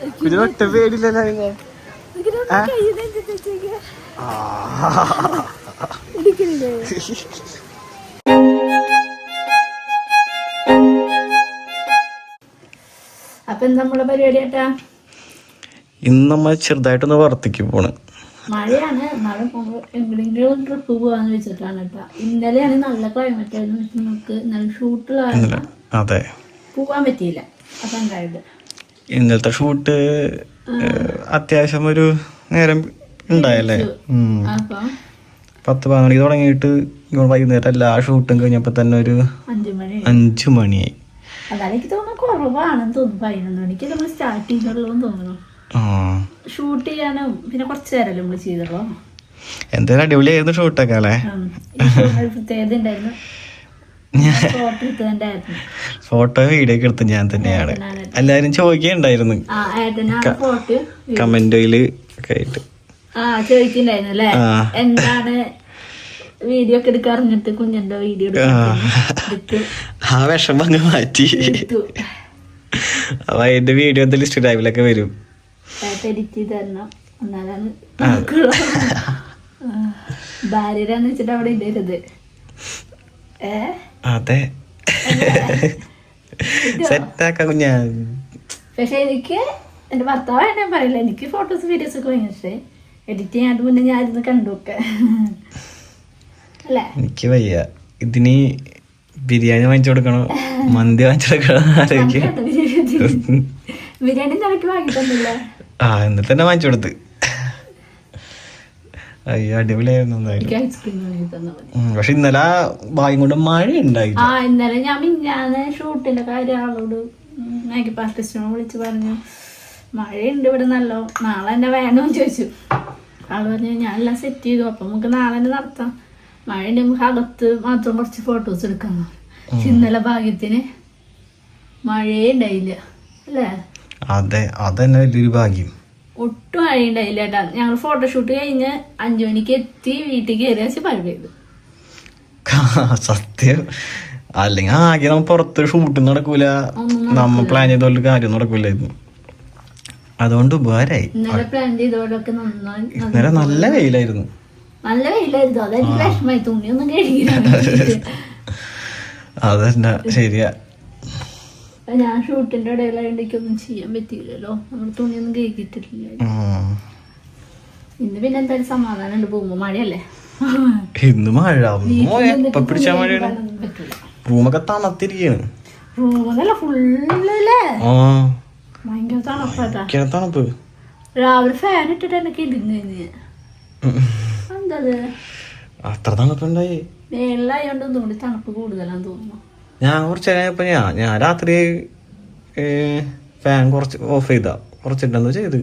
കുഞ്ഞിന് ഒറ്റ പേടില്ലല്ലോ നിങ്ങൾ? അപ്പൊ നമ്മളെ പരിപാടി ഏട്ടാ? ഇന്ന് നമ്മൾ ചെറുതായിട്ടൊന്ന് വർത്തിക്ക് പോണ്. മഴയാണ്. മഴ എവിടെയെങ്കിലും ട്രിപ്പ് പോവാന്ന് വെച്ചിട്ടാണ് കേട്ടോ ഇന്നലെയാണ് നല്ല ക്ലൈമറ്റ് ആയിരുന്നു. നമുക്ക് നല്ല ഷൂട്ട് കാരണം അതെ. പോവാൻ പറ്റിയില്ല. അപ്പൊ ഉണ്ടായത് ഇന്നലത്തെ ഷൂട്ട് അത്യാവശ്യം ഒരു നേരം ഉണ്ടായല്ലേ? പത്ത് പതിനൊന്ന് മണിക്ക് തുടങ്ങിയിട്ട് വൈകുന്നേരം എല്ലാ ഷൂട്ടും കഴിഞ്ഞപ്പോൾ തന്നെ ഒരു അഞ്ചു മണി. അഞ്ചു മണിയായി. അതാണ് എനിക്ക് തോന്നുന്നു കുറവാണെന്ന് തോന്നുന്നു. പതിനൊന്ന് മണിക്ക് നമ്മൾ സ്റ്റാർട്ട് ചെയ്തുള്ളൂ തോന്നുന്നു. ആ. ഷൂട്ട് ചെയ്യാനും പിന്നെ കുറച്ച് നേരമല്ലേ നമ്മൾ ചെയ്തുള്ളൂ. എന്തായാലും അടിപൊളിയായിരുന്നു ഷൂട്ടൊക്കെ അല്ലേ? പ്രത്യേകത ഉണ്ടായിരുന്നു. ഫോട്ടോ വീഡിയോ ഒക്കെ എടുത്ത് ഞാൻ തന്നെയാണ്. എല്ലാരും ചോദിക്കുകയുണ്ടായിരുന്നു ഫോട്ടോ. കമന്റിൽ ഒക്കെ ആയിട്ട്. ആ ചോദിക്കണ്ടായിരുന്നു അല്ലേ? ആ. എന്താണ് വീഡിയോ ഒക്കെ എടുക്കാൻ അറിഞ്ഞിട്ട് കുഞ്ഞിന്റെ വീഡിയോ എടുത്തു ആ. വിഷമം അങ്ങ് മാറ്റി. അപ്പൊ അതിന്റെ വീഡിയോ എന്താ ലിസ്റ്റ് ടൈമിലൊക്കെ വരും ഭാര്യരാന്ന് വെച്ചിട്ട് അവിടെ ഇടരുത്. ഏ? അതെ. സെറ്റാക്ക കുഞ്ഞാ പക്ഷെ എനിക്ക് എന്റെ ഭർത്താവ് ഞാൻ പറയില്ല. എനിക്ക് ഫോട്ടോസ് വീഡിയോസ് ഒക്കെ ഭയങ്കര പക്ഷെ എഡിറ്റ് ചെയ്യാണ്ട് മുന്നേ ഞാൻ ഇരുന്ന് കണ്ടുവൊക്കെ അല്ലേ? എനിക്ക് വയ്യ. ഇതിന് ബിരിയാണി വാങ്ങിച്ചു കൊടുക്കണോ. മന്തി വാങ്ങിച്ചു കൊടുക്കണോ ബിരിയാണി ആ എന്നിട്ട് തന്നെ വാങ്ങിച്ചു കൊടുത്ത്. അയ്യോ അടിപൊളിയായിരുന്നു എന്തായാലും. പക്ഷെ ഇന്നലെ ഭാഗ്യം കൊണ്ട് മഴ ഉണ്ടായി ആ ഇന്നലെ ഞാൻ മിന്നാന്ന് ഷൂട്ടിന്റെ കാര്യം ആളോട് മേക്കപ്പ് വിളിച്ച് പറഞ്ഞു മഴയുണ്ട് ഇവിടെ നല്ലോ നാളെ എന്നെ വേണമെന്ന് ചോദിച്ചു. ആൾ പറഞ്ഞു ഞാനെല്ലാം സെറ്റ് ചെയ്തു അപ്പൊ നമുക്ക് നാളെ തന്നെ നടത്താം. മഴ നമുക്ക് അകത്ത് മാത്രം കുറച്ച് ഫോട്ടോസ് എടുക്കാം. ഇന്നലെ ഭാഗ്യത്തിന് മഴയേ ഉണ്ടായില്ല അല്ലേ? അതെ അതന്നെ വലിയൊരു ഭാഗ്യം. ഒട്ടും അഴിയുണ്ടായില്ല ചേട്ടാ ഞങ്ങൾ ഫോട്ടോഷൂട്ട് കഴിഞ്ഞ് അഞ്ചു മണിക്ക് എത്തി വീട്ടിൽ കയറി വെച്ച് മഴ പെയ്തു സത്യം. അല്ലെങ്കിൽ ആകെ നമ്മ പുറത്ത് ഷൂട്ട് നടക്കൂല. നമ്മ പ്ലാൻ ചെയ്ത പോലെ കാര്യം നടക്കൂലായിരുന്നു. അതുകൊണ്ട് ഉപകാരായി ഇന്നലെ നല്ല വെയിലായിരുന്നു. നല്ല വെയിലായിരുന്നു. അതെനിക്ക് വിഷമായി തുണിയൊന്നും കഴുകിയില്ല. അതന്നെ. ശരിയാ. അപ്പൊ ഞാൻ ഷൂട്ടിന്റെ ഇടയിലായതുകൊണ്ട് എനിക്കൊന്നും ചെയ്യാൻ പറ്റിയില്ലല്ലോ. നമ്മൾ തുണിയൊന്നും കഴുകിയിട്ടില്ല ഉം. ഇന്ന് പിന്നെ എന്തായാലും സമാധാനമുണ്ട് പോകുമ്പോ മഴയല്ലേ? ഇന്ന് മഴ. പിടിച്ചാ മഴയാണ്. റൂമൊക്കെ തണുത്തിരിക്കാണ് റൂമല്ല ഫുള്ളല്ലേ ഭയങ്കര ഭയങ്കര തണുപ്പ്. രാവിലെ ഫാൻ ഇട്ടിട്ട് എനിക്ക് ഇടുങ്ങ എന്താ അത്ര തണുപ്പുണ്ടായി. മേളിലായോണ്ട് ഒന്നുകൂടി തണുപ്പ് കൂടുതലാന്ന് തോന്നുന്നു. ഞാൻ കുറച്ച് കഴിഞ്ഞപ്പോൾ ഞാൻ ഞാൻ രാത്രി ഫാൻ കുറച്ച് ഓഫ് ചെയ്താ. കുറച്ചിട്ടെന്ന് ചെയ്ത്.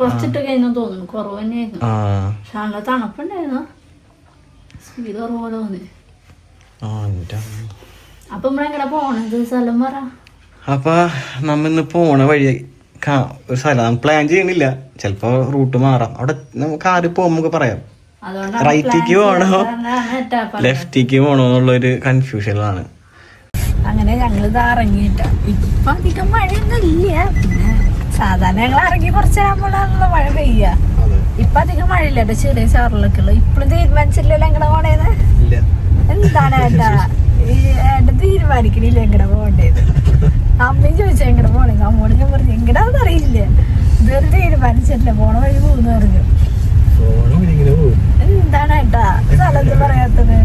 കുറച്ചിട്ട് കഴിഞ്ഞു തോന്നുന്നു. കുറവ് തന്നെയായിരുന്നു. പക്ഷെ നല്ല തണുപ്പുണ്ടായിരുന്നു. സ്പീഡ് കുറവ് തോന്നി. എന്റെ അമ്മ. അപ്പൊ നമ്മളെങ്ങനെ പോണത് സ്ഥലം പറ. അപ്പൊ നമ്മന്ന് പോണ വഴി ഒരു സ്ഥലം പ്ലാൻ ചെയ്യണില്ല. ചിലപ്പോ റൂട്ട് മാറാം. അവിടെ കാറി പോകുമ്പോ പറയാം. റൈറ്റിക്ക് പോണോ. ലെഫ്റ്റിക്ക് പോണോ എന്നുള്ളൊരു കൺഫ്യൂഷനിലാണ് അങ്ങനെ ഞങ്ങൾ ഇത് ഇറങ്ങിയിട്ട. ഇപ്പൊ അധികം മഴയൊന്നും ഇല്ല പിന്നെ സാധാരണ ഞങ്ങൾ ഇറങ്ങി കുറച്ച് നേരമ്പോഴാണല്ലോ മഴ പെയ്യ. ഇപ്പൊ അധികം മഴയില്ല. കേട്ടോ ചെറിയ ചാറിലൊക്കെ ഉള്ളു. ഇപ്പഴും തീരുമാനിച്ചില്ലല്ലോ എങ്ങനെ പോണേന്ന്? എന്താണ് ഏട്ടാ? ഈ ഏട്ടൻ തീരുമാനിക്കണില്ല എങ്ങനെ പോകണ്ടേന്ന്. അമ്മയും ചോദിച്ചാ എങ്ങനെ പോണേ അമ്മോട് ഞാൻ പറഞ്ഞു എങ്ങടാന്ന് അറിയില്ല. ഇതുവരെ തീരുമാനിച്ചിട്ടില്ല. പോണ വഴി പോകുന്നു പറഞ്ഞു. എന്താണ് ഏട്ടാ? സ്ഥലത്ത് പറയാത്തത്?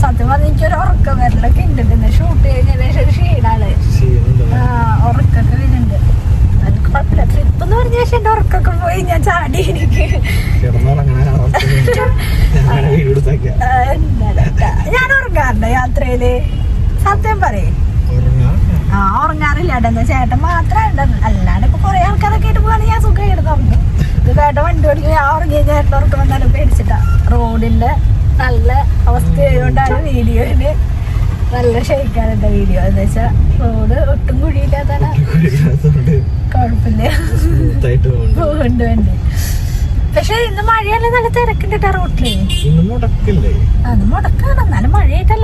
സത്യം പറഞ്ഞ എനിക്കൊരു ഉറക്കം വരലൊക്കെ ഉണ്ട്. പിന്നെ ഷൂട്ട് കഴിഞ്ഞതിന് ശേഷം ഒരു ക്ഷീണാണ്. ഉറക്കൊക്കെ വരുന്നുണ്ട്. എനിക്ക് കുഴപ്പമില്ല. ട്രിപ്പ് എന്ന് പറഞ്ഞ ശേഷം എന്റെ ഉറക്കൊക്കെ പോയി. ഞാൻ ചാടി എനിക്ക്? ഞാൻ ഉറങ്ങാറുണ്ട് യാത്രയിൽ? സത്യം പറയേ. ആ ഉറങ്ങാറില്ല. ഏട്ടാ എന്താ ചേട്ടൻ മാത്രമേ അല്ലാണ്ട് ഇപ്പൊ കൊറേ ആൾക്കാരൊക്കെ ആയിട്ട് പോവാണെങ്കിൽ ഞാൻ സുഖമായിട്ട് എടുക്കുന്നു ഇത് ചേട്ടൻ വണ്ടി ഓടിക്കും ഞാൻ ഉറങ്ങിയ ചേട്ടൻ ഉറക്കം വന്നാലും പേടിച്ചിട്ടാ. റോഡിന്റെ നല്ല അവസ്ഥ ആയതുകൊണ്ടാണ് വീഡിയോയിൽ നല്ല ക്ഷയിക്കാനുണ്ട് വീഡിയോ. എന്ന് വെച്ചാ റോഡ് ഒട്ടും കുഴിയില്ലാത്തതാണ്. കുഴപ്പമില്ല. പോകുന്നുണ്ട് വണ്ടി പക്ഷെ ഇന്ന് മഴയല്ലേ? നല്ല തിരക്കുണ്ട് കേട്ടോ റോട്ടിൽ അത് മുടക്കാണ്. എന്നാലും മഴയായിട്ട്?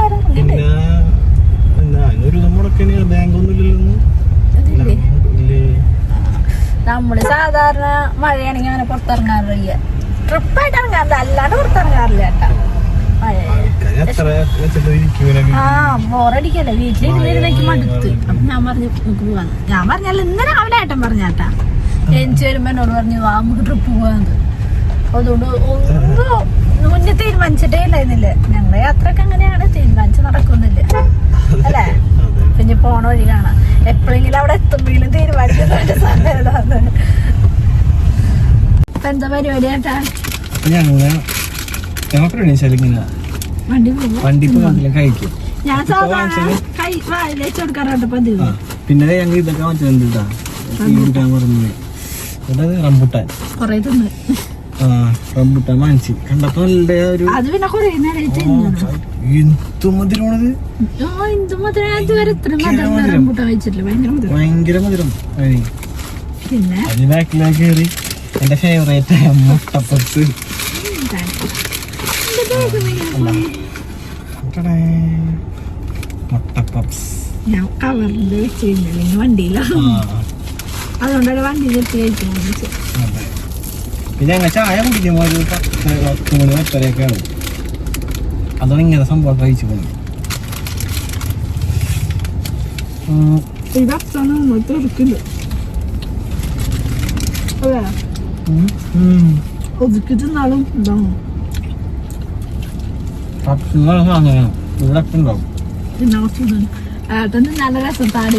നമ്മൾ സാധാരണ മഴയാണെങ്കിൽ അങ്ങനെ പുറത്തിറങ്ങാറില്ല. ട്രിപ്പായിട്ട് ഇറങ്ങാറില്ല. അല്ലാണ്ട് പുറത്തിറങ്ങാറില്ല കേട്ടാ. ബോറടിക്കല്ലേ. വീട്ടിലിരുന്നിരുന്നേക്ക് മടുത്ത്. അപ്പൊ ഞാൻ പറഞ്ഞു നമുക്ക് പോവാന്ന്. ഞാൻ പറഞ്ഞല്ല ഇന്ന് രാവിലെ ഏട്ടൻ പറഞ്ഞാട്ടാ. എനിക്ക് വരുമ്പോ എന്നോട് പറഞ്ഞു വാ നമുക്ക് ട്രിപ്പ് പോവാന്ന്. അതുകൊണ്ട് ഒന്നും മുന്നേ തീരുമാനിച്ചിട്ടേ ഇല്ലായിരുന്നില്ല? ഞങ്ങളുടെ യാത്രയൊക്കെ അങ്ങനെയാണ്. തീരുമാനിച്ച് നടക്കുന്നില്ല. അല്ലേ? പിന്നെ പോണ വഴി കാണാം. എപ്പോഴെങ്കിലും അവിടെ എത്തുമ്പോഴും സമയമാണ്. ഇപ്പൊ എന്താ പരിപാടി ഏട്ടാ? വെച്ചാൽ ഇങ്ങനെ. വണ്ടി കഴിക്കും. പിന്നെ ഞങ്ങൾ ഇതൊക്കെ വാങ്ങിച്ചത് എന്താ കുടിക്കാൻ റംബുട്ടാൻ. ആ റംബുട്ടാൻ വാങ്ങിച്ചു. കണ്ടപ്പോ നല്ല ഒരു എന്തു മധുരമാണത്? ഭയങ്കര മധുരം ഭയങ്കര മധുരം. അതിന്. പിന്നെ? അതിന് ബാക്കിലേക്ക് കയറി എന്റെ ഫേവറേറ്റ് മുട്ടപ്പത്ത്. ഞാൻ കവറിൽ വെച്ച് കഴിഞ്ഞാൽ വണ്ടിയില. അതുകൊണ്ടാണ് വണ്ടി നിർത്തി അതെ. പിന്നെ അങ്ങനെ ചായ കുടിക്കുമ്പോൾ ഒരു പത്ത് മണി പത്തരയൊക്കെയാണ്. അതാണ് ഇങ്ങനെ സംഭവം കഴിച്ചു പോകുന്നത് ഭക്ഷണം നമ്മൾ തീർക്കില്ല അല്ലേ? ഉം. ഉം. ഒതുക്കി കുറച്ച് ഇതുണ്ട് ഏട്ടൻ നല്ല രസം. താടി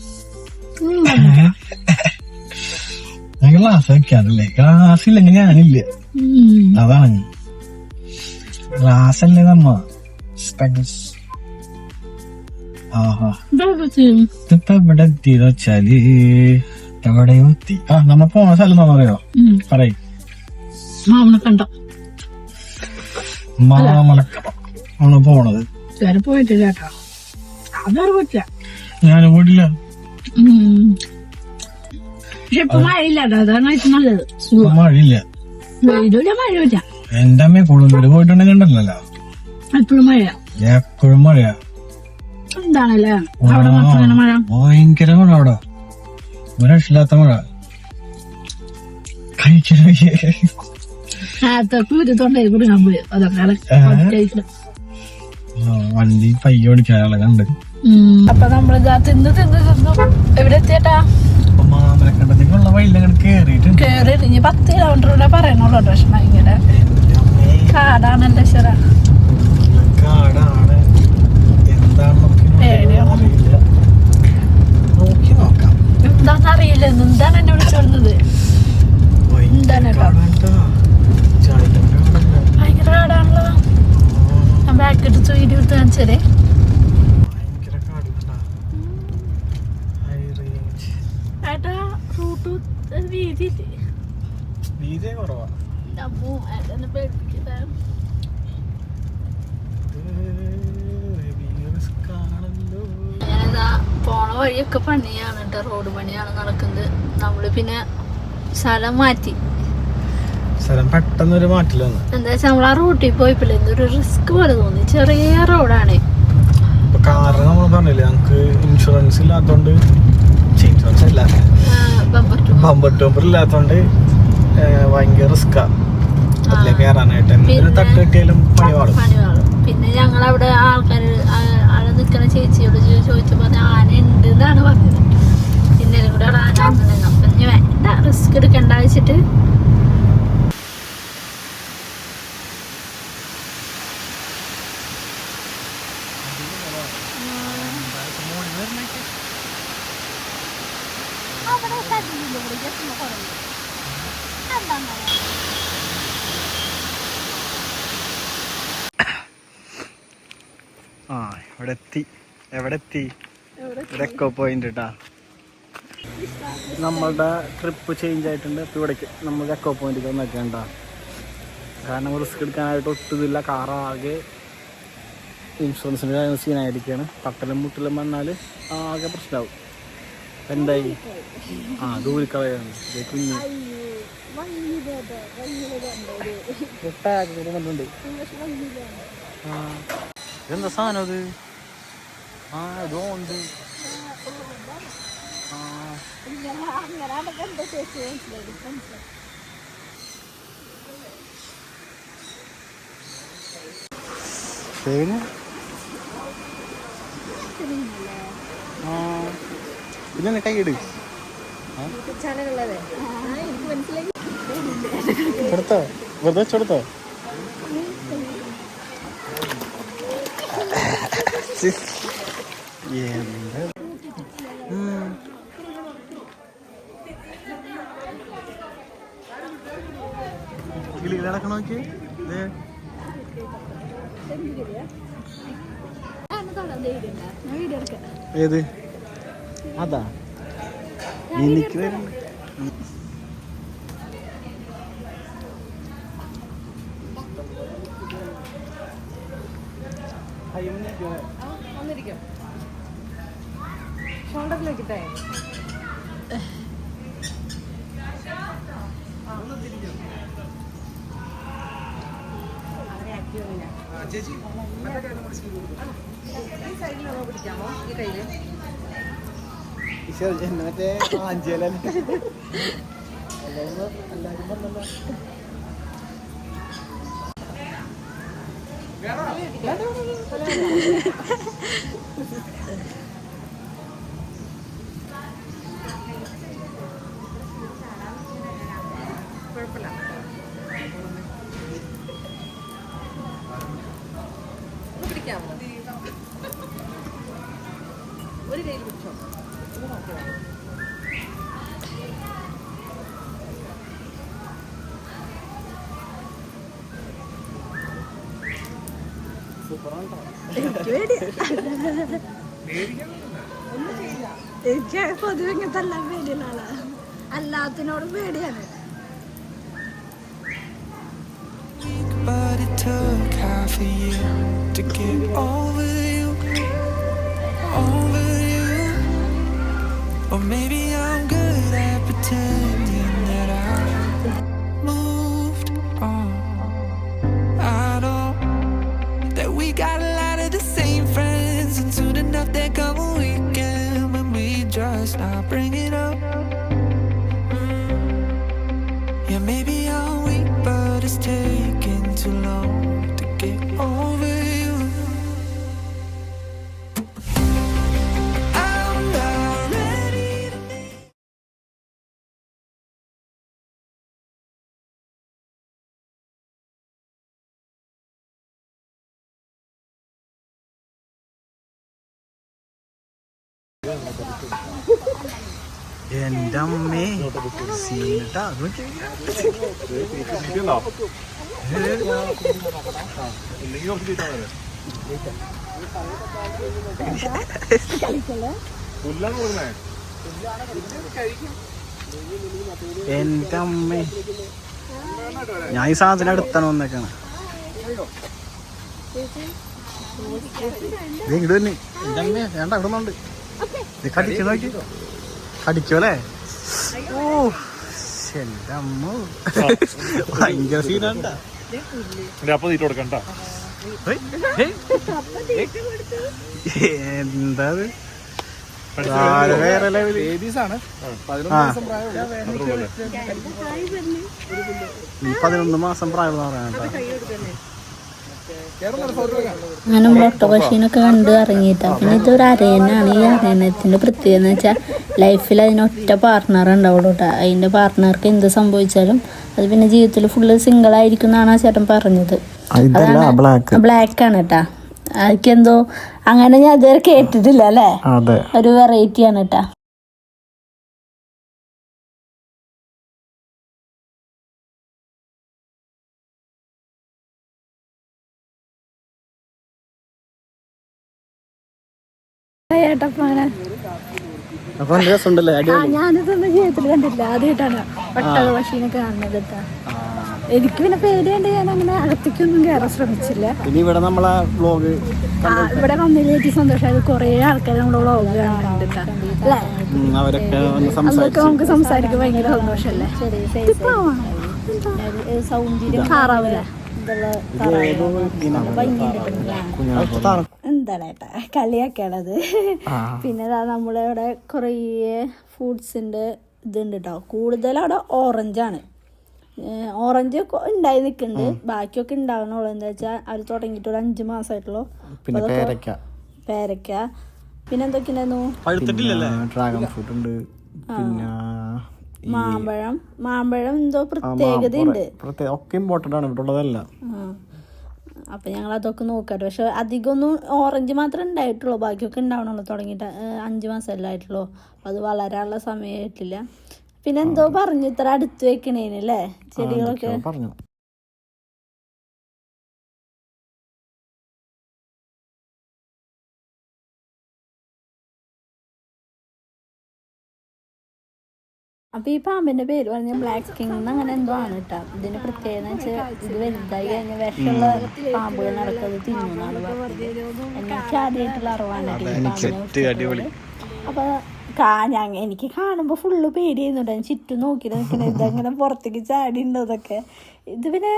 ഗ്ലാസ് വെക്കാറില്ലേ ക്ലാസ് ഇല്ലെങ്കിൽ ഞാനില്ല അതാണ്. ക്ലാസ്സല്ലേ നമ്മ. ഇതിപ്പോ ഇവിടെ എത്തിയെന്ന് വെച്ചാൽ എവിടെയോ എത്തി? ആ നമ്മ പോണ സ്ഥലം എന്താ പറയാ പറയും. മാമനെ കണ്ടോ. മാമലക്കട ആണ് പോണത്. പോയിട്ടില്ല കേട്ടോ. അതൊരു പറ്റില്ല ഞാൻ പോയിട്ടില്ല. പക്ഷെ ഇപ്പൊ മഴയില്ല കേട്ടോ അതാണ് ഏറ്റവും നല്ലത്. മഴയില്ല. വെയിലില്ല മഴയില്ല. എന്റെ പോയിട്ടുണ്ടെങ്കിൽ ഉണ്ടല്ലോ എപ്പോഴും മഴ എപ്പോഴും എന്താണല്ലേ? അവിടെ മാത്രം മഴ? ഭയങ്കര മഴ അവിടെ. ഒരു രക്ഷയില്ലാത്ത മഴ. വണ്ടി പയ്യ ഓടിക്കാനുള്ള കണ്ട്. അപ്പൊ നമ്മളിതാ തിന്ന് തിന്ന് തിന്നു. എവിടെ എത്തിയേട്ടാ? മാമലക്കണ്ടത്തേക്കുള്ള വഴിയിൽ അങ്ങനെ കേറിയിട്ടുണ്ട്. കേറി ഇനി പത്ത് കിലോമീറ്റർ കൂടെ പറയണുള്ളൂ പക്ഷെ ഭയങ്കര കാടാണല്ലോ ശര കാടാണ്. എന്താണ് നമുക്ക് നോക്കി നോക്കാം. എന്താന്ന് അറിയില്ല. എന്താണ് എന്നെ വിളിച്ചോളുന്നത് എന്താണ്. ഭയങ്കര കാടാണല്ലോ. ഞാൻ ബാക്ക് എടുത്ത് വീഡിയോ എടുത്ത് കാണിച്ചതേ ഭയങ്കര കാടുണ്ടാ. High range. ഏട്ടാ റൂട്ട് വീതിയില്ലേ വീതിയെ കുറവാ അമ്മു ഏട്ടനെ പേടിപ്പിക്കട്ടെ ഞാനിതാ പോണ വഴിയൊക്കെ പണിയാണ് കേട്ടോ റോഡ് പണിയാണ് നടക്കുന്നത്. നമ്മൾ പിന്നെ സ്ഥലം മാറ്റി. സ്ഥലം പെട്ടെന്നൊരു മാറ്റില്ല വന്ന്. എന്താ വെച്ചാൽ നമ്മൾ ആ റൂട്ടിൽ പോയപ്പോഴേ എന്തൊരു റിസ്ക് പോലെ തോന്നി. ചെറിയ റോഡാണ് ഇപ്പൊ നമ്മൾ പറഞ്ഞില്ലേ ഞങ്ങക്ക് ഇൻഷുറൻസ് ഇല്ലാത്തോണ്ട് ഇൻഷുറൻസ് ഇല്ല ബമ്പർ ടൂമ്പർ ഇല്ലാത്തോണ്ട് ഭയങ്കര റിസ്ക്കാ കയറാനായിട്ട് പിന്നെ ഞങ്ങൾ അവിടെ ആൾക്കാർ അവിടെ നിൽക്കുന്ന ചേച്ചിയോട് ചോദിച്ചപ്പോൾ ആന ഉണ്ട് എന്നാണ് പറഞ്ഞത്. ഇന്നലെ കൂടെ ആന വന്നിട്ടുണ്ട് അപ്പൊ വേണ്ട റിസ്ക് എടുക്കണ്ട വെച്ചിട്ട്. അവിടെ കണ്ടില്ല ഇവിടെ കുറവ് എന്താ ആ ഇവിടെ എത്തി എവിടെ എത്തി ഇവിടെ എക്കോ പോയിന്റ് കേട്ടാ നമ്മളുടെ ട്രിപ്പ് ചേഞ്ച് ആയിട്ടുണ്ട്. ഇപ്പോൾ ഇവിടേക്ക് നമ്മൾ എക്കോ പോയിന്റിൽ വന്നേക്കണ്ട കാരണം റിസ്ക് എടുക്കാനായിട്ട് ഒട്ടുമില്ല. കാറാകെ ഇൻഷുറൻസിന്റെ സീനായിരിക്കുകയാണ് തട്ടലും മുട്ടലും വന്നാൽ ആകെ പ്രശ്നമാവും. എന്തായി? ആ ദൂരിക്കളയാണ് കുഞ്ഞ്. മുട്ടാക്കി വന്നിട്ടുണ്ട്. ആ. ഇതെന്താ സാധനം അത്? ആ ഇതോ ഉണ്ട്. തേങ്ങ ആ. കൊടുത്തോ? വെറുതെ വെച്ചെടുത്തോ? എന്താ? ഉം. കിളി നടക്കണ നോക്കി ഏത്? അതാ. എനിക്ക് വരുന്നുണ്ട് ഷോൾഡറിലേക്കിട്ടേ ഈ സൈഡിലൊന്ന് പിടിക്കാമോ? ഈ കയ്യിൽ? മറ്റേ ആഞ്ചേലല്ലേ കുഴപ്പമില്ല പൊതുവെ ഇങ്ങനത്തെ എല്ലാം പേടിയുള്ള ആളാ എല്ലാത്തിനോടും പേടിയാണ്. Or maybe I'm good at pretending. എന്റെ ഞാൻ ഈ സാധനം അടുത്താണ് വന്നേക്കാണ് ഇങ്ങോട്ട് തന്നെ എന്റെ അമ്മേ വേണ്ട ഇവിടെ നിന്നുണ്ട് കടിച്ചു നോക്കി കടിക്കോ അല്ലേ ഓ എന്റെ അമ്മ ഭയങ്കര സീനാണ്ട അപ്പൊ തീറ്റ കൊടുക്കണ്ട എന്താ ഇത്? താഴെ വേറെ ലെവൽ ആ. ഈ പതിനൊന്ന് മാസം പ്രായമുള്ള പറയാൻ അങ്ങനെ നമ്മൾ പക്ഷീനൊക്കെ കണ്ട് ഇറങ്ങിയിട്ടാ. പിന്നെ ഇതൊരു അരയനാണ് ഈ അരയണത്തിന്റെ പ്രത്യേകത എന്ന് വെച്ചാൽ ലൈഫിൽ അതിനൊറ്റ പാർട്ട്ണർ ഉണ്ടാവുള്ളൂ കേട്ടോ അതിന്റെ പാർട്ട്ണർക്ക് എന്ത് സംഭവിച്ചാലും അത് പിന്നെ ജീവിതത്തിൽ ഫുള്ള് സിംഗിൾ ആയിരിക്കും എന്നാണ് ആ ചേട്ടൻ പറഞ്ഞത്. അതാണ് ബ്ലാക്ക് ആണ് കേട്ടാ എന്തോ അങ്ങനെ ഞാൻ ഇതുവരെ കേട്ടിട്ടില്ല അല്ലേ? ഒരു വെറൈറ്റി ആണ് കേട്ടാ ഞാനിതൊന്നും ജീവിതത്തിൽ കണ്ടില്ല ആദ്യമായിട്ടാണ് ഒട്ടക പക്ഷീനെ കാണുന്നത് കേട്ടാ. ആ. എനിക്ക് പിന്നെ പേടിയുണ്ട് ഞാൻ അങ്ങനെ അകത്തേക്കൊന്നും കയറാൻ ശ്രമിച്ചില്ല. ഇനി ഇവിടെ നമ്മളെ വ്ലോഗ് ഇവിടെ വന്നതിൽ ഏറ്റവും സന്തോഷമായത് കുറേ ആൾക്കാർ നമ്മുടെ വ്ലോഗ് കാണുന്നുണ്ട് നമുക്ക് സംസാരിക്കാൻ ഭയങ്കര ഇതിപ്പോ സൗന്ദര്യം താറാവില്ല കുഞ്ഞാണ്. എന്താണ് ഏട്ടാ? കളിയാക്കണത് പിന്നെ അതാ ദാ നമ്മളിവിടെ കുറേ ഫ്രൂട്ട്സിന്റെ ഇതുണ്ട് കേട്ടോ കൂടുതൽ അവിടെ ഓറഞ്ചാണ് ഓറഞ്ച് ഉണ്ടായി നിൽക്കുന്നുണ്ട്. ബാക്കിയൊക്കെ ഉണ്ടാവണുള്ളൂ എന്താ വെച്ചാൽ അവർ തുടങ്ങിയിട്ട് ഒരു അഞ്ച് മാസമായിട്ടുള്ളൂ. പിന്നെ പേരക്ക. പേരക്ക. പിന്നെ എന്തൊക്കെയുണ്ടായിരുന്നു? ഡ്രാഗൺ ഫ്രൂട്ട് ഉണ്ട്. പിന്നെ മാമ്പഴം. മാമ്പഴം എന്തോ പ്രത്യേകതയുണ്ട്. പ്രത്യേകത ഉണ്ട് ഒക്കെ ഇമ്പോർട്ടന്റ് ആണ്. ഇവിടെ ഉള്ളതല്ല. അപ്പം ഞങ്ങൾ അതൊക്കെ നോക്കാട്ടോ. പക്ഷെ അധികമൊന്നും ഓറഞ്ച് മാത്രമേ ഉണ്ടായിട്ടുള്ളൂ. ബാക്കിയൊക്കെ ഉണ്ടാവണമല്ലോ തുടങ്ങിയിട്ട് അഞ്ച് മാസമല്ലേ ആയിട്ടുള്ളൂ. അപ്പം അത് വളരാനുള്ള സമയമായിട്ടില്ല. പിന്നെ എന്തോ പറഞ്ഞു ഇത്ര അടുത്ത് വെക്കണേനല്ലേ ചെടികളൊക്കെ? അപ്പൊ ഈ പാമ്പിന്റെ പേര് പറഞ്ഞ ബ്ലാക്ക് കിങ് അങ്ങനെ എന്തോ ആണ് കേട്ടോ ഇതിന് പ്രത്യേകത എന്ന് വെച്ചാൽ ഇത് വലുതായി കഴിഞ്ഞ വിഷമുള്ള പാമ്പുകൾ നടക്കുന്നത് തിന്നുന്നാണ് എനിക്ക് ആദ്യമായിട്ടുള്ള അറിവാണ് കേട്ടോ ഈ പാമ്പിനെ കുറിച്ച്. അപ്പൊ കാ ഞാൻ എനിക്ക് കാണുമ്പോ ഫുള്ള് പേടിയായിരുന്നു ഞാൻ ചുറ്റും നോക്കി നിൽക്കുന്നത് ഇതങ്ങനെ പുറത്തേക്ക് ചാടി ഉണ്ടോന്നൊക്കെ ഇത് പിന്നെ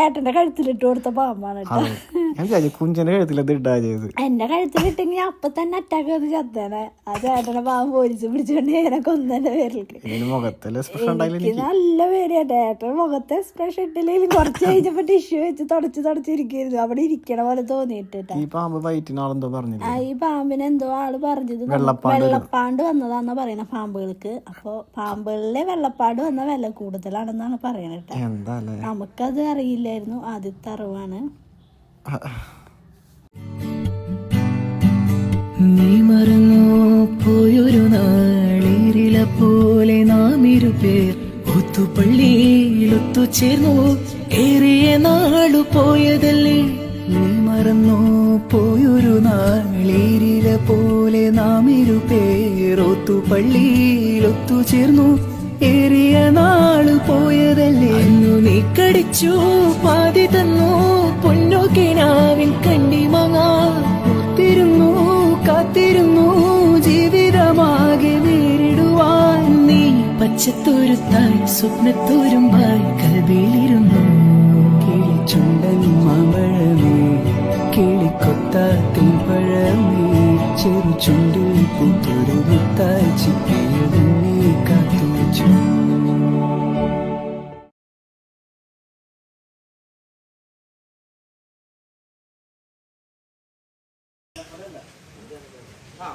ഏട്ടന്റെ കഴുത്തിലിട്ട് കൊടുത്ത പാമ്പാണ് കേട്ടോ. കുഞ്ചിന്റെ കഴുത്തിൽ ചെയ്ത്. എന്റെ കഴുത്തിലിട്ടെങ്കിൽ അപ്പൊ തന്നെ അറ്റാക്ക് വന്ന് ചത്തേനെ. അത് ഏട്ടന്റെ പാമ്പ് പോലീസ് പിടിച്ചോണ്ട് നേരെ കൊന്നന്റെ പേരിലേക്ക്. നല്ല പേടിയാട്ടെ ഏട്ടൻ മുഖത്തെ എക്സ്പ്രഷൻ ഇട്ടില്ലെങ്കിലും കുറച്ച് കഴിഞ്ഞപ്പോ ടിഷ്യൂ വെച്ച് തുടച്ച് തുടച്ചിരിക്കുന്നു അവിടെ ഇരിക്കണ പോലെ തോന്നിയിട്ട് ഈ പാമ്പ് വയറ്റിനാളെന്തോ പറഞ്ഞു ഈ പാമ്പിന് എന്തോ ആൾ പറഞ്ഞത് വെള്ളപ്പാണ്ട്. വന്നതാന്നാ പറയുന്ന പാമ്പുകൾക്ക്. അപ്പൊ പാമ്പുകളിലെ വെള്ളപ്പാട് വന്ന വില കൂടുതലാണെന്നാണ് പറയണേട്ടാ നമുക്കത് അറിയില്ലായിരുന്നു. ആദ്യത്തെ അറിവാണ് നീ മറന്നോ പോയൊരു നാളിരില പോലെ നാം ഇരുപേർ ഒത്തുപള്ളിയിൽ ഒത്തുചേർന്നു ഏറിയ നാളു പോയതല്ലേ. നീ മറന്നോ പോയൊരു നാളിരില പോലെ നാം ഇരുപേർ ഒത്തുപള്ളിയിൽ ഒത്തുചേർന്നു ഏറിയ നാൾ പോയതല്ലേ? അന്നു നീ കടിച്ചു പാതി തന്നു. പൊന്നു കണ്ടി മങ്ങാ. ഒത്തിരുന്നു കാത്തിരുന്നു. ജീവിതമാകെ നേരിടുവാൻ നീ പച്ചത്തോരുത്തായി സ്വപ്നത്തോരുമ്പായി കൽവിയിലിരുന്നു കിളിച്ചുണ്ടൻ മാമ്പഴമേ കിളിക്കൊത്താത്തിൻ പഴമേ ചിപ്പിയതും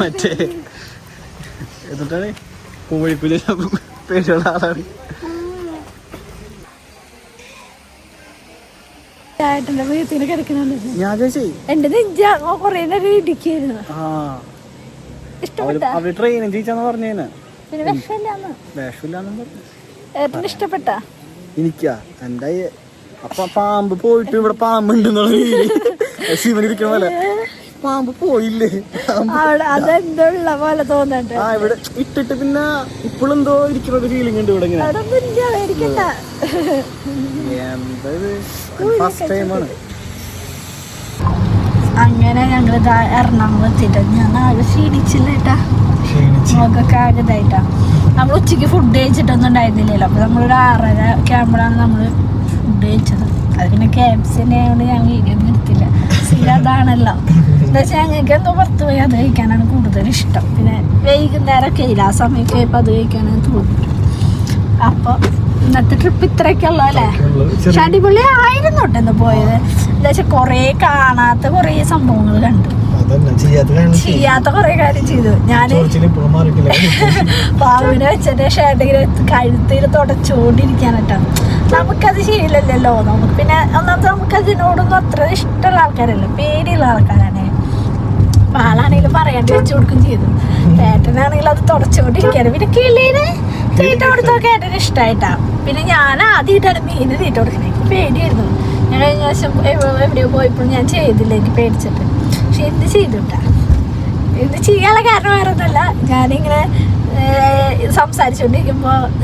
മറ്റേ എന്നിട്ടാണ് കോഴിക്കുലി പേരുള്ള ആളാണ്. ഞാൻ എന്റെ നെഞ്ച കൊറേ നേരം ഇടിക്കായിരുന്നു ആ. അവർ ഇഷ്ടപ്പെട്ട ട്രെയിനും പറഞ്ഞേന്. എനിക്കാ? എന്റെ അപ്പൊ പാമ്പ് പോയിട്ട് ഇവിടെ പാമ്പുണ്ടെന്നുള്ള ശിവൻ ഇരിക്കണ പോലെ പാമ്പ് പോയില്ലേ? അതെന്തുള്ള അതെന്തോ ഉള്ള പോലെ തോന്നണ്ട്. ആ ഇവിടെ ഇട്ടിട്ട് പിന്നെ ഇപ്പോഴും എന്തോ ഇരിക്കുന്ന ഒരു ഫീലിംഗ് ഉണ്ട് ഇവിടെ ഇങ്ങനെ. അങ്ങനെ ഞങ്ങൾ എറണാകുളം എത്തിയിട്ട്. ഞാൻ ആകെ ക്ഷീണിച്ചില്ലേട്ടാ കേട്ടാ. മുഖമൊക്കെ ആകെ ഇതായിട്ടാ. നമ്മൾ ഉച്ചയ്ക്ക് ഫുഡ് കഴിച്ചിട്ടൊന്നും ഉണ്ടായിരുന്നില്ലല്ലോ. അപ്പൊ നമ്മളൊരു ആറര ക്യാമ്പിലാണ് നമ്മൾ നമ്മൾ ഫുഡ് കഴിച്ചത്. അത് പിന്നെ കെ എഫ് സി ആയതുകൊണ്ട് ഞാൻ വീഡിയോ ഒന്നും എടുത്തില്ല. സ്ഥിരം അതാണല്ലോ. എന്താ വെച്ചാൽ ഞങ്ങൾക്ക് എന്തോ പുറത്ത് പോയി അത് കഴിക്കാനാണ് കൂടുതൽ ഇഷ്ടം. പിന്നെ വൈകുന്നേരമൊക്കെ ഇല്ല ആ സമയമൊക്കെ ആയപ്പോൾ അത് കഴിക്കാനാണ് തോന്നുന്നത് അപ്പോൾ ഇന്നത്തെ ട്രിപ്പ് ഇത്രയൊക്കെ ഉള്ളു അല്ലേ പക്ഷെ അടിപൊളി ആയിരുന്നു കേട്ടോ ഇന്ന് പോയത്. എന്താ വെച്ചാൽ കൊറേ കാണാത്ത കൊറേ സംഭവങ്ങൾ കണ്ടു. ചെയ്യാത്ത കൊറേ കാര്യം ചെയ്തു. ഞാൻ മാറിയിട്ടില്ല. പാവിനെ വെച്ചതിന്റെ ഷേഡിൽ കഴുത്തിൽ തുടച്ചുകൊണ്ടിരിക്കാനട്ടോ നമുക്കത് ശീലല്ലല്ലോ നമുക്ക് പിന്നെ ഒന്നാമത് നമുക്ക് അതിനോടൊന്നും അത്ര ഇഷ്ടമുള്ള ആൾക്കാരല്ല. പേടിയുള്ള ആൾക്കാരാണ്. അപ്പൊ ആളാണെങ്കിലും പറയാണ്ട് വെച്ചു കൊടുക്കും ചെയ്തു. ഏട്ടനാണെങ്കിലും അത് തുടച്ചുകൊണ്ടിരിക്കാറ് പിന്നെ കിളീന് തീറ്റ കൊടുത്തൊക്കെ ഏട്ടന് ഇഷ്ടമായിട്ടാ പിന്നെ ഞാൻ ആദ്യമായിട്ടാണ് മീന് തീറ്റ കൊടുക്കുന്നത്. എനിക്ക് പേടിയായിരുന്നു. ഞാൻ കഴിഞ്ഞ പ്രാവശ്യം എവ- എവിടെയോ പോയപ്പോഴും ഞാൻ ചെയ്തില്ല എനിക്ക് പേടിച്ചിട്ട്. പക്ഷെ എന്ത് ചെയ്തിട്ടാ? എന്ത് ചെയ്യാനുള്ള കാരണം വേറെ ഒന്നുമല്ല ഞാനിങ്ങനെ ഏഹ്,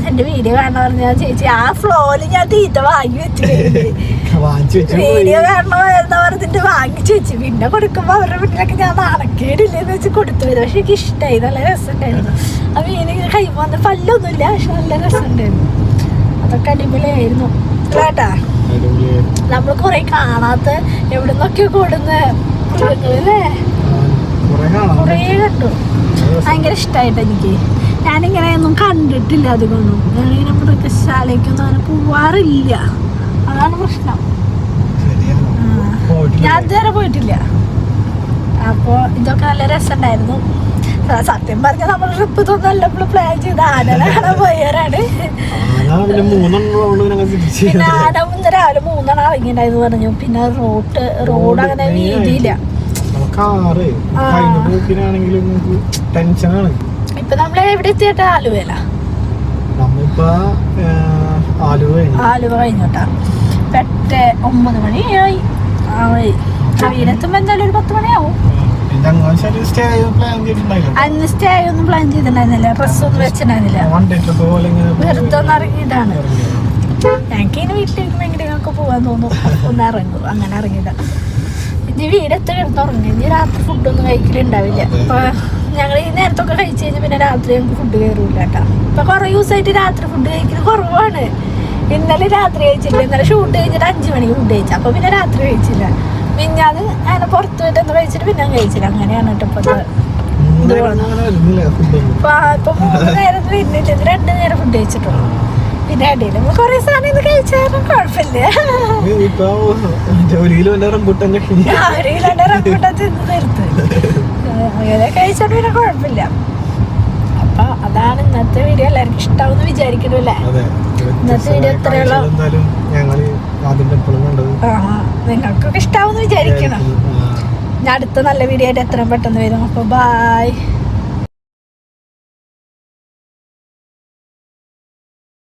എന്റെ വീഡിയോ കാണാൻ പറഞ്ഞ ചേച്ചി ആ ഫ്ലോയിൽ ഞാൻ തീറ്റ വാങ്ങി വെച്ചു വീഡിയോ കാണണോ എന്താ പറഞ്ഞിട്ട് വാങ്ങിച്ചു വെച്ചു പിന്നെ കൊടുക്കുമ്പോ അവരുടെ വീട്ടിലൊക്കെ ഞാൻ നടക്കേടില്ലെന്ന് വെച്ച് കൊടുത്തു വരും. പക്ഷെ എനിക്ക് ഇഷ്ടമായി നല്ല രസമുണ്ടായിരുന്നു. ആ മീൻ ഇങ്ങനെ കഴിയുമ്പോൾ വന്ന പല്ലൊന്നുമില്ല പക്ഷെ നല്ല രസമുണ്ടായിരുന്നു. അതൊക്കെ അടിപൊളിയായിരുന്നു. കേട്ടാ? നമ്മൾ കുറെ കാണാത്ത എവിടുന്നൊക്കെ കൂടുന്ന മൃഗങ്ങളല്ലേ കുറെ കാണാം കുറേ കണ്ടു. ഭയങ്കര ഇഷ്ടമായിട്ട് എനിക്ക്. ഞാനിങ്ങനെ ഒന്നും കണ്ടിട്ടില്ല അതുകൊണ്ടും. ഞാനിങ്ങനെ മൃഗശാലയ്ക്കൊന്നും അങ്ങനെ പോവാറില്ല. അതാണ് പ്രശ്നം. ഞാൻ ഇതുവരെ പോയിട്ടില്ല. അപ്പോൾ ഇതൊക്കെ നല്ല രസമുണ്ടായിരുന്നു. സത്യം പറഞ്ഞ നമ്മൾ ട്രിപ്പ് തോന്നല്ല പ്ലാൻ ചെയ്ത് ആനനെ കാണാൻ പോയവരാണ്. പിന്നെ ആന ഇന്ന് രാവിലെ മൂന്നെണ്ണം ഇറങ്ങിണ്ടായിരുന്നു പറഞ്ഞു. പിന്നെ റോട്ട് റോഡ് അങ്ങനെ വീതിയില്ല. ടെൻഷനാണ് ഇപ്പൊ നമ്മൾ എവിടെ എത്തിയിട്ടാ ആലുവല നമ്മിപ്പോ ആലുവ കഴിഞ്ഞു. ആലുവ കഴിഞ്ഞോട്ടാ? പെട്ട ഒമ്പത് മണിയായി. വീടെത്തുമ്പോ എന്തായാലും ഒരു പത്ത് മണിയാവും. അന്ന് സ്റ്റേ ഒന്നും പ്ലാൻ ചെയ്തിട്ടുണ്ടായിരുന്നില്ല. ഡ്രസ് ഒന്നും വെച്ചിട്ടുണ്ടായിരുന്നില്ല. വെറുതെ ഒന്ന് ഇറങ്ങിയതാണ്. ഞങ്ങൾക്ക് ഇങ്ങനെ വീട്ടിലിരിക്കുമ്പോൾ എങ്ങനെയൊക്കെ പോകാൻ തോന്നും. ഒന്ന് ഇറങ്ങും. അങ്ങനെ ഇറങ്ങിയതാ. ഇനി വീടെത്ത് കിടന്ന് ഉറങ്ങി ഇനി രാത്രി ഫുഡൊന്നും കഴിക്കലുണ്ടാവില്ല. അപ്പൊ ഞങ്ങൾ ഈ നേരത്തൊക്കെ കഴിച്ചു കഴിഞ്ഞാൽ പിന്നെ രാത്രി ഞങ്ങൾക്ക് ഫുഡ് കയറൂല കേട്ടോ ഇപ്പൊ കുറെ ദിവസമായിട്ട് രാത്രി ഫുഡ് കഴിക്കുന്നത് കുറവാണ്. ഇന്നലെ രാത്രി കഴിച്ചില്ല ഇന്നലെ ഷൂട്ട് കഴിഞ്ഞിട്ട് അഞ്ചു മണിക്ക് ഫുഡ് കഴിച്ചു. അപ്പൊ പിന്നെ രാത്രി കഴിച്ചില്ല. പിന്നെ അത് അങ്ങനെ പുറത്ത് പോയിട്ട് ഒന്ന് കഴിച്ചിട്ട് പിന്നെ കഴിച്ചില്ല. അങ്ങനെയാണ് കേട്ടോ ഇപ്പൊ ഇപ്പൊ മൂന്ന് നേരം വരുന്നില്ല. രണ്ട് നേരം ഫുഡ് കഴിച്ചിട്ടുള്ളൂ. പിന്നെ ഇടയിൽ നമ്മൾ കുറെ സാധനം ഇത് കഴിച്ചാലും കുഴപ്പമില്ല. ഇപ്പൊ ഒരു വല്ല റംബുട്ടൻ കഴിഞ്ഞു ആരെങ്കിലും റബ്ബട്ട തിന്ന് തീർത്ത്. അങ്ങനെ കഴിച്ചോണ്ട് പിന്നെ കുഴപ്പമില്ല. അപ്പൊ അതാണ് ഇന്നത്തെ വീഡിയോ എല്ലാവർക്കും ഇഷ്ടാവും വിചാരിക്കണല്ലേ ഇന്നത്തെ വീഡിയോ നിങ്ങൾക്കൊക്കെ ഇഷ്ടാവും വിചാരിക്കണം. ഞാൻ അടുത്ത നല്ല വീഡിയോ ആയിട്ട് എത്രയും പെട്ടെന്ന് വരും. അപ്പൊ ബായ്